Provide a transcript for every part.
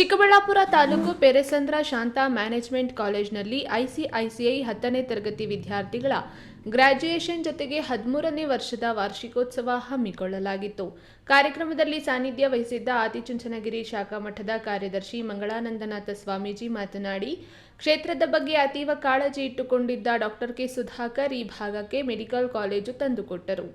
Chikkaballapur taluk Peresandra Shanta management ಕಾಲೇಜಿನಲ್ಲಿ ICICI ಹತ್ತನೇ ತರಗತಿ ವಿದ್ಯಾರ್ಥಿಗಳ ಗ್ರಾಜ್ಯುಯೇಷನ್ ಜೊತೆಗೆ ಹದಿಮೂರನೇ ವರ್ಷದ ವಾರ್ಷಿಕೋತ್ಸವ ಹಮ್ಮಿಕೊಳ್ಳಲಾಗಿತ್ತು. ಕಾರ್ಯಕ್ರಮದಲ್ಲಿ ಸಾನ್ನಿಧ್ಯ ವಹಿಸಿದ್ದ ಆದಿಚುಂಚನಗಿರಿ ಶಾಖಾ ಮಠದ ಕಾರ್ಯದರ್ಶಿ ಮಂಗಳಾನಂದನಾಥ ಸ್ವಾಮೀಜಿ ಮಾತನಾಡಿ, ಕ್ಷೇತ್ರದ ಬಗ್ಗೆ ಅತೀವ ಕಾಳಜಿ ಇಟ್ಟುಕೊಂಡಿದ್ದ ಡಾಕ್ಟರ್ ಕೆ. ಸುಧಾಕರ್ ಈ ಭಾಗಕ್ಕೆ ಮೆಡಿಕಲ್ ಕಾಲೇಜು ತಂದುಕೊಟ್ಟರು.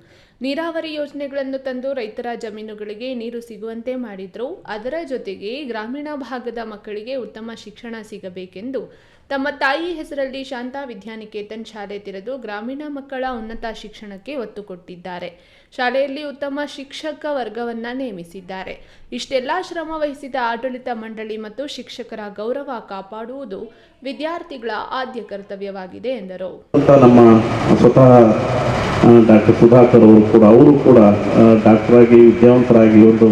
ನೀರಾವರಿ ಯೋಜನೆಗಳನ್ನು ತಂದು ರೈತರ ಜಮೀನುಗಳಿಗೆ ನೀರು ಸಿಗುವಂತೆ ಮಾಡಿದ್ರು. ಅದರ ಜೊತೆಗೆ ಗ್ರಾಮೀಣ ಭಾಗದ ಮಕ್ಕಳಿಗೆ ಉತ್ತಮ ಶಿಕ್ಷಣ ಸಿಗಬೇಕೆಂದು ತಮ್ಮ ತಾಯಿ ಹೆಸರಲ್ಲಿ ಶಾಂತಾ ವಿದ್ಯಾನಿಕೇತನ್ ಶಾಲೆ ತೆರೆದು ಗ್ರಾಮೀಣ ಮಕ್ಕಳ ಉನ್ನತ ಶಿಕ್ಷಣಕ್ಕೆ ಒತ್ತು ಕೊಟ್ಟಿದ್ದಾರೆ. ಶಾಲೆಯಲ್ಲಿ ಉತ್ತಮ ಶಿಕ್ಷಕ ವರ್ಗವನ್ನ ನೇಮಿಸಿದ್ದಾರೆ. ಇಷ್ಟೆಲ್ಲ ಶ್ರಮ ವಹಿಸಿದ ಆಡಳಿತ ಮಂಡಳಿ ಮತ್ತು ಶಿಕ್ಷಕರ ಗೌರವ ಕಾಪಾಡುವುದು ವಿದ್ಯಾರ್ಥಿಗಳ ಆದ್ಯ ಕರ್ತವ್ಯವಾಗಿದೆ ಎಂದರು. ನಮ್ಮ ಸ್ವತಃ ಡಾಕ್ಟರ್ ಸುಧಾಕರ್ ಅವರು ಕೂಡ ಅವರು ಕೂಡ ಡಾಕ್ಟರಾಗಿ, ವಿದ್ಯಾವಂತರಾಗಿ ಒಂದು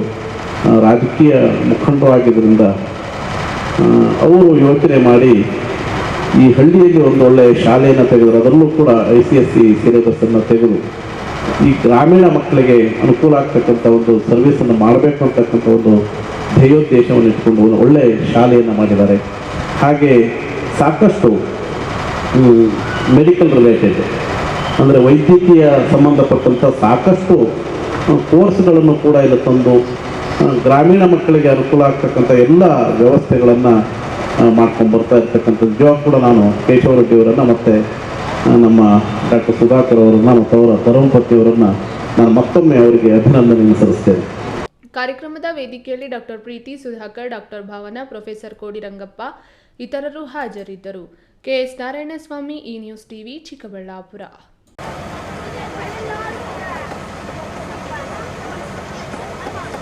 ರಾಜಕೀಯ ಮುಖಂಡರಾಗಿದ್ದರಿಂದ ಅವರು ಯೋಚನೆ ಮಾಡಿ ಈ ಹಳ್ಳಿಯಲ್ಲಿ ಒಂದು ಒಳ್ಳೆಯ ಶಾಲೆಯನ್ನು ತೆಗೆದರು, ಅದರಲ್ಲೂ ಕೂಡ ಐ ಸಿ ಎಸ್ ಸಿ ಸಿಲೆಬಸ್ಸನ್ನು ತೆಗೆದು ಈ ಗ್ರಾಮೀಣ ಮಕ್ಕಳಿಗೆ ಅನುಕೂಲ ಆಗ್ತಕ್ಕಂಥ ಒಂದು ಸರ್ವಿಸನ್ನು ಮಾಡಬೇಕು ಅಂತಕ್ಕಂಥ ಒಂದು ಧ್ಯೇಯೋದ್ದೇಶವನ್ನು ಇಟ್ಕೊಂಡು ಒಂದು ಒಳ್ಳೆಯ ಶಾಲೆಯನ್ನು ಮಾಡಿದ್ದಾರೆ. ಹಾಗೆ ಸಾಕಷ್ಟು ಮೆಡಿಕಲ್ ರಿಲೇಟೆಡ್ ಅಂದರೆ ವೈದ್ಯಕೀಯ ಸಂಬಂಧಪಟ್ಟಂಥ ಸಾಕಷ್ಟು ಕೋರ್ಸ್ಗಳನ್ನು ಕೂಡ ಇಲ್ಲಿ ತಂದು ಗ್ರಾಮೀಣ ಮಕ್ಕಳಿಗೆ ಅನುಕೂಲ ಆಗ್ತಕ್ಕಂಥ ಎಲ್ಲ ವ್ಯವಸ್ಥೆಗಳನ್ನು ಮಾಡ್ಕೊಂಡು ಬರ್ತಾ ಇರ್ತಕ್ಕಂಥದ್ದು. ಜಾಬ್ ಕೂಡ ನಾನು ಕೇಶವ ರೆಡ್ಡಿ ಅವರನ್ನು ಮತ್ತು ನಮ್ಮ ಡಾಕ್ಟರ್ ಸುಧಾಕರ್ ಅವರನ್ನ ಮತ್ತು ಅವರ ಧರ್ಮಪತಿಯವರನ್ನು ನಾನು ಮತ್ತೊಮ್ಮೆ ಅವರಿಗೆ ಅಭಿನಂದನೆ ಸಲ್ಲಿಸ್ತೇನೆ. ಕಾರ್ಯಕ್ರಮದ ವೇದಿಕೆಯಲ್ಲಿ doctor Preethi Sudhakar, doctor Bhavana, professor Kodirangappa ಇತರರು ಹಾಜರಿದ್ದರು. ಕೆಎಸ್ ನಾರಾಯಣಸ್ವಾಮಿ ಈ ನ್ಯೂಸ್ ಟಿವಿ, ಚಿಕ್ಕಬಳ್ಳಾಪುರ.